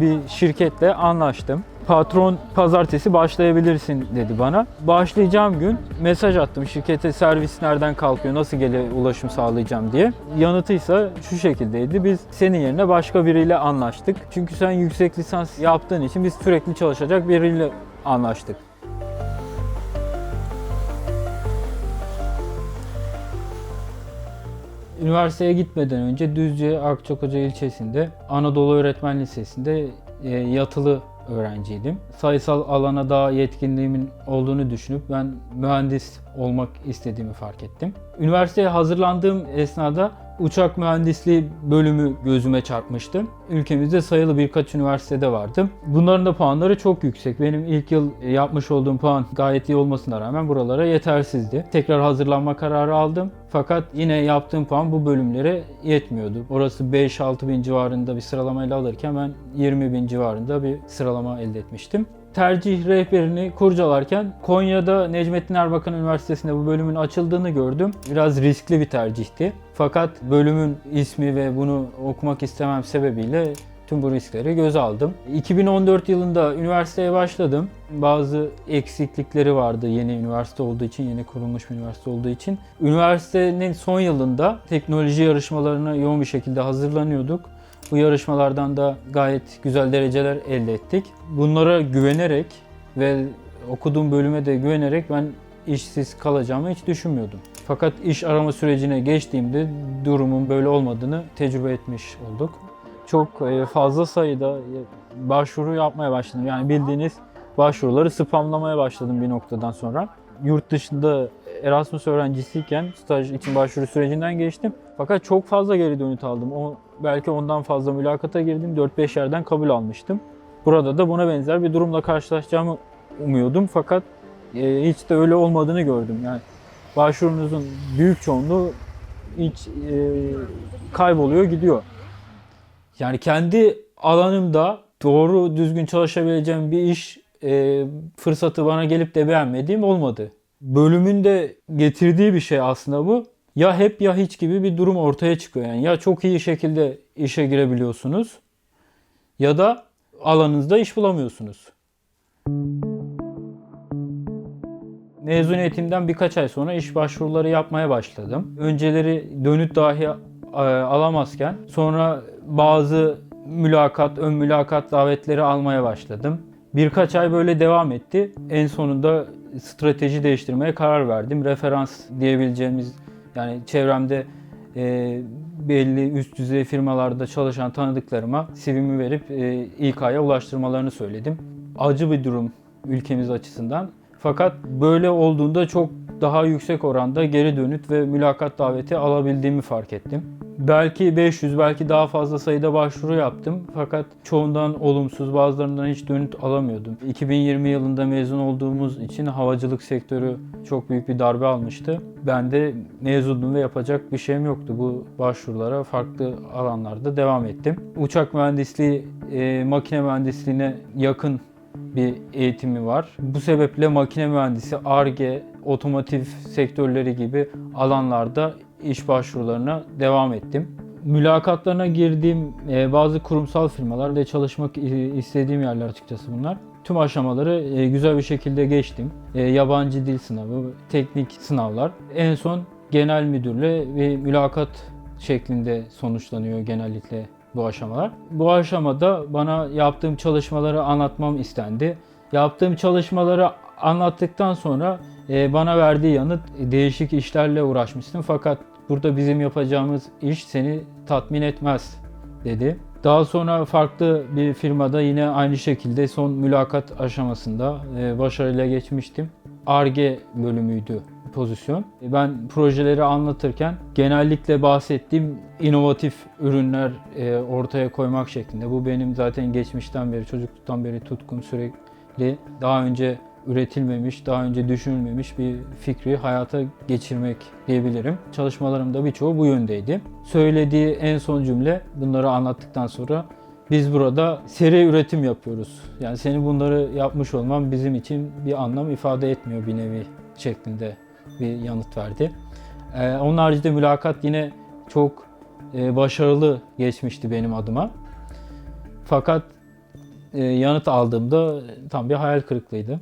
bir şirketle anlaştım. Patron pazartesi başlayabilirsin dedi bana. Başlayacağım gün mesaj attım şirkete servis nereden kalkıyor, nasıl gele ulaşım sağlayacağım diye. Yanıtıysa şu şekildeydi. Biz senin yerine başka biriyle anlaştık. Çünkü sen yüksek lisans yaptığın için biz sürekli çalışacak biriyle anlaştık. Üniversiteye gitmeden önce Düzce Akçakoca ilçesinde Anadolu Öğretmen Lisesi'nde e, yatılı öğrenciydim. Sayısal alana daha yetkinliğimin olduğunu düşünüp ben mühendis olmak istediğimi fark ettim. Üniversiteye hazırlandığım esnada uçak mühendisliği bölümü gözüme çarpmıştı. Ülkemizde sayılı birkaç üniversitede vardı. Bunların da puanları çok yüksek. Benim ilk yıl yapmış olduğum puan gayet iyi olmasına rağmen buralara yetersizdi. Tekrar hazırlanma kararı aldım. Fakat yine yaptığım puan bu bölümlere yetmiyordu. Orası 5-6 bin civarında bir sıralamayla alırken ben 20 bin civarında bir sıralama elde etmiştim. Tercih rehberini kurcalarken Konya'da Necmettin Erbakan Üniversitesi'nde bu bölümün açıldığını gördüm. Biraz riskli bir tercihti. Fakat bölümün ismi ve bunu okumak istemem sebebiyle tüm bu riskleri göze aldım. 2014 yılında üniversiteye başladım. Bazı eksiklikleri vardı yeni üniversite olduğu için, yeni kurulmuş bir üniversite olduğu için. Üniversitenin son yılında teknoloji yarışmalarına yoğun bir şekilde hazırlanıyorduk. Bu yarışmalardan da gayet güzel dereceler elde ettik. Bunlara güvenerek ve okuduğum bölüme de güvenerek ben işsiz kalacağımı hiç düşünmüyordum. Fakat iş arama sürecine geçtiğimde durumun böyle olmadığını tecrübe etmiş olduk. Çok e, fazla sayıda e, başvuru yapmaya başladım. Yani bildiğiniz başvuruları spamlamaya başladım bir noktadan sonra. Yurt dışında Erasmus öğrencisiyken staj için başvuru sürecinden geçtim. Fakat çok fazla geri dönüt aldım. O, belki ondan fazla mülakata girdim. 4-5 yerden kabul almıştım. Burada da buna benzer bir durumla karşılaşacağımı umuyordum. Fakat e, hiç de öyle olmadığını gördüm. Yani başvurunuzun büyük çoğunluğu hiç e, kayboluyor gidiyor. Yani kendi alanımda doğru düzgün çalışabileceğim bir iş e, fırsatı bana gelip de beğenmediğim olmadı. Bölümün de getirdiği bir şey aslında bu. Ya hep ya hiç gibi bir durum ortaya çıkıyor. Yani ya çok iyi şekilde işe girebiliyorsunuz ya da alanınızda iş bulamıyorsunuz. Mezuniyetimden birkaç ay sonra iş başvuruları yapmaya başladım. Önceleri dönüt dahi e, alamazken sonra bazı mülakat, ön mülakat davetleri almaya başladım. Birkaç ay böyle devam etti. En sonunda strateji değiştirmeye karar verdim. Referans diyebileceğimiz yani çevremde e, belli üst düzey firmalarda çalışan tanıdıklarıma CV'mi verip e, İK'ya ulaştırmalarını söyledim. Acı bir durum ülkemiz açısından. Fakat böyle olduğunda çok daha yüksek oranda geri dönüt ve mülakat daveti alabildiğimi fark ettim. Belki 500 belki daha fazla sayıda başvuru yaptım fakat çoğundan olumsuz bazılarından hiç dönüt alamıyordum. 2020 yılında mezun olduğumuz için havacılık sektörü çok büyük bir darbe almıştı. Ben de mezundum ve yapacak bir şeyim yoktu. Bu başvurulara farklı alanlarda devam ettim. Uçak mühendisliği, e, makine mühendisliğine yakın bir eğitimi var. Bu sebeple makine mühendisi, ARGE, otomotiv sektörleri gibi alanlarda iş başvurularına devam ettim. Mülakatlarına girdiğim e, bazı kurumsal firmalar ve çalışmak istediğim yerler açıkçası bunlar. Tüm aşamaları e, güzel bir şekilde geçtim. E, yabancı dil sınavı, teknik sınavlar. En son genel müdürle ve mülakat şeklinde sonuçlanıyor genellikle bu aşamalar. Bu aşamada bana yaptığım çalışmaları anlatmam istendi. Yaptığım çalışmaları anlattıktan sonra e, bana verdiği yanıt e, değişik işlerle uğraşmışsın fakat burada bizim yapacağımız iş seni tatmin etmez dedi. Daha sonra farklı bir firmada yine aynı şekilde son mülakat aşamasında e, başarıyla geçmiştim. ARGE bölümüydü pozisyon. Ben projeleri anlatırken genellikle bahsettiğim inovatif ürünler e, ortaya koymak şeklinde. Bu benim zaten geçmişten beri, çocukluktan beri tutkum sürekli. Daha önce üretilmemiş, daha önce düşünülmemiş bir fikri hayata geçirmek diyebilirim. Çalışmalarımda birçoğu bu yöndeydi. Söylediği en son cümle bunları anlattıktan sonra biz burada seri üretim yapıyoruz. Yani senin bunları yapmış olman bizim için bir anlam ifade etmiyor bir nevi şeklinde bir yanıt verdi. Ee, onun haricinde mülakat yine çok e, başarılı geçmişti benim adıma. Fakat e, yanıt aldığımda tam bir hayal kırıklığıydı.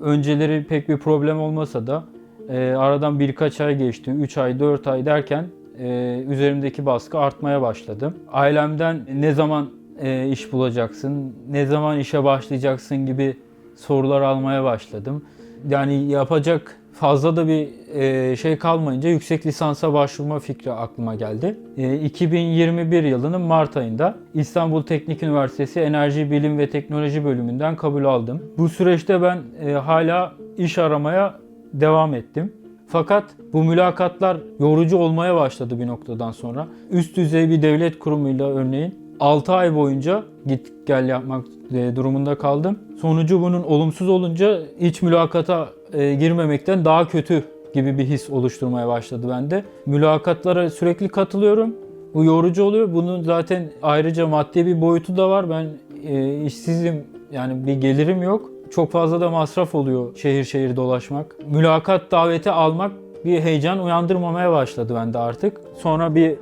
Önceleri pek bir problem olmasa da e, aradan birkaç ay geçti. 3 ay, 4 ay derken e, üzerimdeki baskı artmaya başladı. Ailemden ne zaman e, iş bulacaksın, ne zaman işe başlayacaksın gibi sorular almaya başladım. Yani yapacak fazla da bir e, şey kalmayınca yüksek lisansa başvurma fikri aklıma geldi. E, 2021 yılının Mart ayında İstanbul Teknik Üniversitesi Enerji Bilim ve Teknoloji bölümünden kabul aldım. Bu süreçte ben e, hala iş aramaya devam ettim. Fakat bu mülakatlar yorucu olmaya başladı bir noktadan sonra. Üst düzey bir devlet kurumuyla örneğin 6 ay boyunca git gel yapmak e, durumunda kaldım. Sonucu bunun olumsuz olunca iç mülakata e, girmemekten daha kötü gibi bir his oluşturmaya başladı bende. Mülakatlara sürekli katılıyorum. Bu yorucu oluyor. Bunun zaten ayrıca maddi bir boyutu da var. Ben e, işsizim yani bir gelirim yok. Çok fazla da masraf oluyor şehir şehir dolaşmak. Mülakat daveti almak bir heyecan uyandırmamaya başladı bende artık. Sonra bir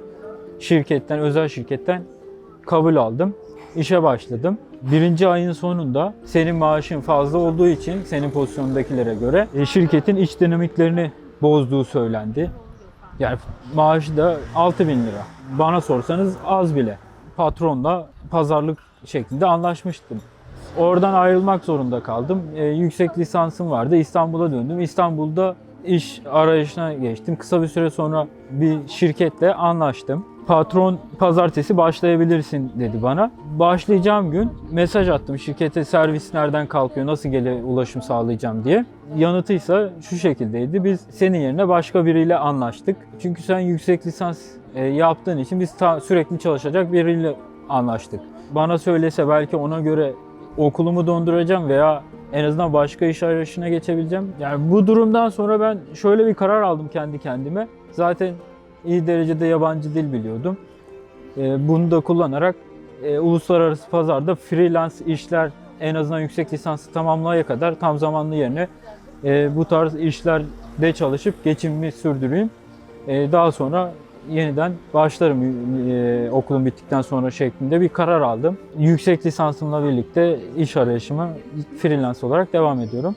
şirketten, özel şirketten kabul aldım. İşe başladım. Birinci ayın sonunda senin maaşın fazla olduğu için senin pozisyondakilere göre e, şirketin iç dinamiklerini bozduğu söylendi. Yani maaşı da 6000 lira. Bana sorsanız az bile. Patronla pazarlık şeklinde anlaşmıştım. Oradan ayrılmak zorunda kaldım. E, yüksek lisansım vardı. İstanbul'a döndüm. İstanbul'da iş arayışına geçtim. Kısa bir süre sonra bir şirketle anlaştım. Patron pazartesi başlayabilirsin dedi bana. Başlayacağım gün mesaj attım şirkete servis nereden kalkıyor, nasıl gele ulaşım sağlayacağım diye. Yanıtıysa şu şekildeydi. Biz senin yerine başka biriyle anlaştık. Çünkü sen yüksek lisans e, yaptığın için biz sürekli çalışacak biriyle anlaştık. Bana söylese belki ona göre okulumu donduracağım veya en azından başka iş arayışına geçebileceğim. Yani bu durumdan sonra ben şöyle bir karar aldım kendi kendime. Zaten iyi derecede yabancı dil biliyordum. Ee, Bunu da kullanarak e, uluslararası pazarda freelance işler en azından yüksek lisansı tamamlayana kadar tam zamanlı yerine e, bu tarz işlerde çalışıp geçimimi sürdüreyim. E, Daha sonra yeniden başlarım e, okulum bittikten sonra şeklinde bir karar aldım. Yüksek lisansımla birlikte iş arayışıma freelance olarak devam ediyorum.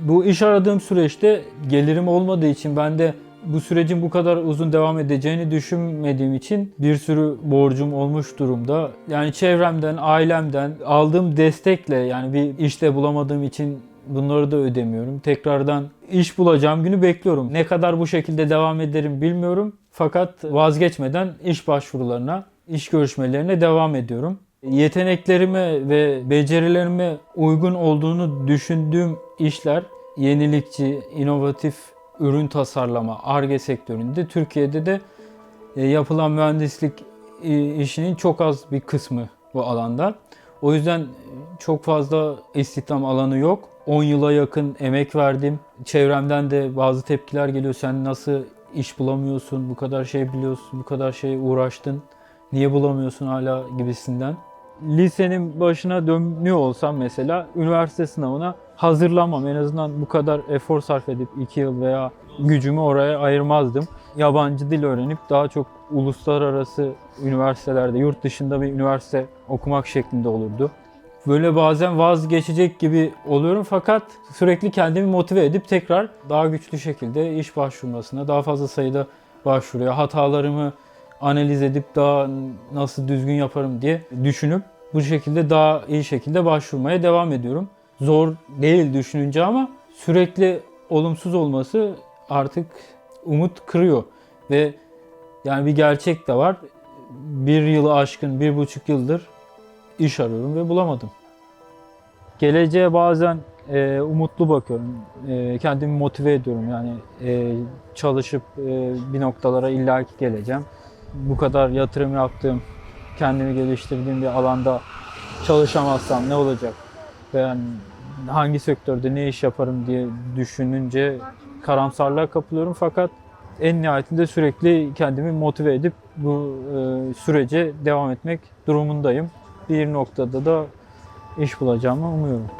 Bu iş aradığım süreçte gelirim olmadığı için ben de bu sürecin bu kadar uzun devam edeceğini düşünmediğim için bir sürü borcum olmuş durumda. Yani çevremden, ailemden aldığım destekle yani bir işte bulamadığım için bunları da ödemiyorum. Tekrardan iş bulacağım günü bekliyorum. Ne kadar bu şekilde devam ederim bilmiyorum. Fakat vazgeçmeden iş başvurularına, iş görüşmelerine devam ediyorum. Yeteneklerime ve becerilerime uygun olduğunu düşündüğüm işler yenilikçi, inovatif ürün tasarlama, ARGE sektöründe Türkiye'de de e, yapılan mühendislik e, işinin çok az bir kısmı bu alanda. O yüzden çok fazla istihdam alanı yok. 10 yıla yakın emek verdim. Çevremden de bazı tepkiler geliyor. Sen nasıl iş bulamıyorsun? Bu kadar şey biliyorsun, bu kadar şey uğraştın. Niye bulamıyorsun hala gibisinden. Lisenin başına dönüyor olsam mesela üniversite sınavına hazırlanmam. En azından bu kadar efor sarf edip 2 yıl veya gücümü oraya ayırmazdım. Yabancı dil öğrenip daha çok uluslararası üniversitelerde, yurt dışında bir üniversite okumak şeklinde olurdu. Böyle bazen vazgeçecek gibi oluyorum fakat sürekli kendimi motive edip tekrar daha güçlü şekilde iş başvurmasına, daha fazla sayıda başvuruya, hatalarımı analiz edip daha nasıl düzgün yaparım diye düşünüp bu şekilde daha iyi şekilde başvurmaya devam ediyorum. Zor değil düşününce ama sürekli olumsuz olması artık umut kırıyor ve yani bir gerçek de var. Bir yılı aşkın, bir buçuk yıldır iş arıyorum ve bulamadım. Geleceğe bazen e, umutlu bakıyorum. E, kendimi motive ediyorum. Yani e, çalışıp e, bir noktalara illaki geleceğim. Bu kadar yatırım yaptığım, kendimi geliştirdiğim bir alanda çalışamazsam ne olacak? Yani hangi sektörde ne iş yaparım diye düşününce karamsarlığa kapılıyorum fakat en nihayetinde sürekli kendimi motive edip bu e, sürece devam etmek durumundayım. Bir noktada da iş bulacağımı umuyorum.